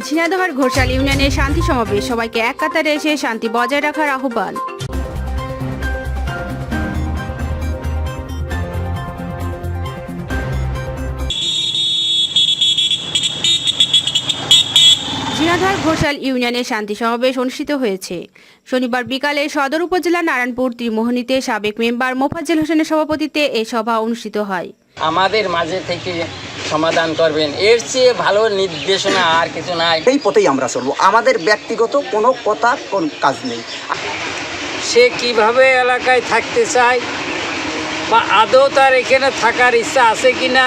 ঝিনাইদহের ঘোষাল ইউনিয়নের শান্তি সমাবেশ। সবাইকে এক কাতারে এসে শান্তি বজায় রাখার আহ্বান। ঝিনাইদহের ঘোষাল ইউনিয়নের শান্তি সমাবেশ অনুষ্ঠিত হয়েছে। শনিবার বিকালে সদর উপজেলা নারায়ণপুর ত্রিমোহনীতে সাবেক মেম্বার মোফাজ্জেল হোসেনের সভাপতিত্বে এই সভা অনুষ্ঠিত হয়। আমাদের মাঝে থেকে সমাধান করবেন। এর চেয়ে ভালো নির্দেশনা আর কিছু নাই। এই পথেই আমরা চলবো। আমাদের ব্যক্তিগত কোনো কথা কোন কাজ নেই। সে কীভাবে এলাকায় থাকতে চায় বা আদৌ তার এখানে থাকার ইচ্ছা আছে কি না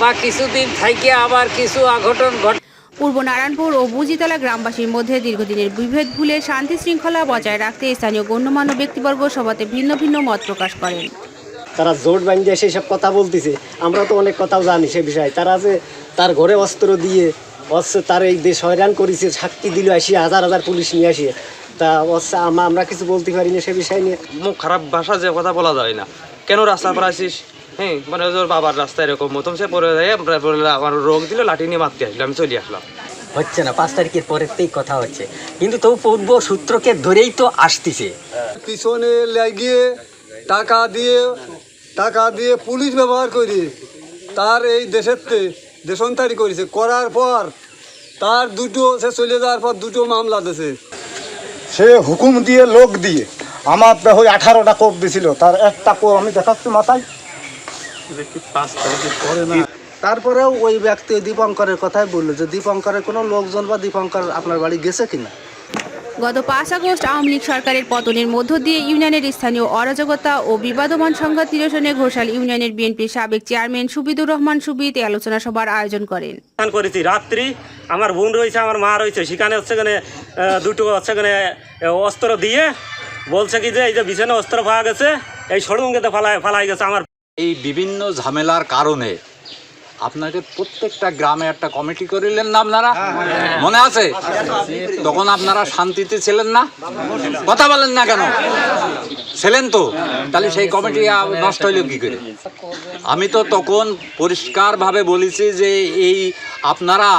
বা কিছুদিন থেকে আবার কিছু অঘটন ঘট পূর্ব নারায়ণপুর ও বুজিতলা গ্রামবাসীর মধ্যে দীর্ঘদিনের বিভেদ ভুলে শান্তি শৃঙ্খলা বজায় রাখতে স্থানীয় গণ্যমান্য ব্যক্তিবর্গ সভাতে ভিন্ন ভিন্ন মত প্রকাশ করেন। তারা জোট বাঁধিয়ে সেই সব কথা বলতেছে। আমরা তো অনেক কথাও জানি সে বিষয়ে। তারা যে তার ঘরে অস্ত্র দিয়ে অস্ত্র তার এই দেশ হয়রান করেছে সাক্ষী দিল আসিয়ে হাজার হাজার পুলিশ নিয়ে আসিয়ে তা অস্ত্র আম- আমরা কিছু বলতে পারি না সে বিষয় নিয়ে। মুখ খারাপ ভাষা যে কথা বলা যায় না। কেন রাস্তা পারাইছিস হ্যাঁ মানে ওর বাবার রাস্তা এরকম। মতন সে পরে আমার রোগ দিল লাঠি নিয়ে মারতে আসলো আমি চলে আসলাম। হচ্ছে না পাঁচ তারিখের পরের থেকেই কথা হচ্ছে। কিন্তু তবু পূর্ব সূত্রকে ধরেই তো আসতিছে। পিছনে লাগিয়ে টাকা দিয়ে টাকা দিয়ে পুলিশ ব্যবহার করি। তার এই দেশেরতে দেশান্তরি করেছে। করার পর তার দুটো সে চলে যাওয়ার পর দুটো মামলা দিয়েছে। সে হুকুম দিয়ে লোক দিয়ে আমার দেহ আঠারোটা কোপ দিছিল। তার একটা কোপ আমি দেখাচ্ছি মাথায়। তারপরেও ওই ব্যক্তি ওই দীপঙ্করের কথাই বলল যে দীপঙ্করের কোনো লোকজন বা দীপঙ্কর আপনার বাড়ি গেছে কিনা? গত পাঁচ আগস্ট আওয়ামী লীগ সরকারের পতনের মধ্য দিয়ে ইউনিয়নের স্থানীয় অরাজকতা ও বিবাদমান সংঘাত নিরসনে ঘোষাল ইউনিয়নের বিএনপির সাবেক চেয়ারম্যান সুবিদুর রহমান সুবিদ আলোচনা সভার আয়োজন করেন। করেছি রাত্রি আমার বোন রয়েছে আমার মা রয়েছে। সেখানে হচ্ছে দুটো হচ্ছে গেলে অস্ত্র দিয়ে বলছে কি যে এই যে বিছানে অস্ত্র পাওয়া গেছে এই সড়ুঙ্গেতে ফালাই ফালাই গেছে আমার। এই বিভিন্ন ঝামেলার কারণে আপনাকে প্রত্যেকটা গ্রামে একটা কমিটি করিলেন না আপনারা? মনে আছে? তখন আপনারা শান্তিতে ছিলেন না? কথা বলেন না কেন? ছিলেন তো? তাহলে সেই কমিটি নষ্ট হইল কি করে? আমি তো তখন পরিষ্কারভাবে বলেছি যে এই আপনারা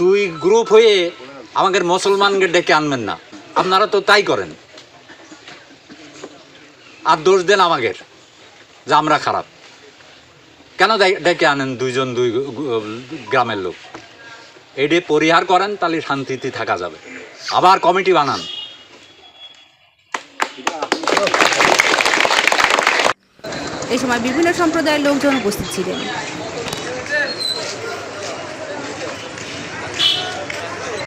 দুই গ্রুপ হয়ে আমাদের মুসলমানকে ডেকে আনবেন না। আপনারা তো তাই করেন। আর দোষ দেন আমাদের যে আমরা খারাপ। কেন ডেকে আনেন দুইজন দুই গ্রামের লোক? এডে পরিহার করেন, তাহলে শান্তিতে থাকা যাবে। আবার কমিটি বানান। এই সময় বিভিন্ন সম্প্রদায়ের লোকজন উপস্থিত ছিলেন।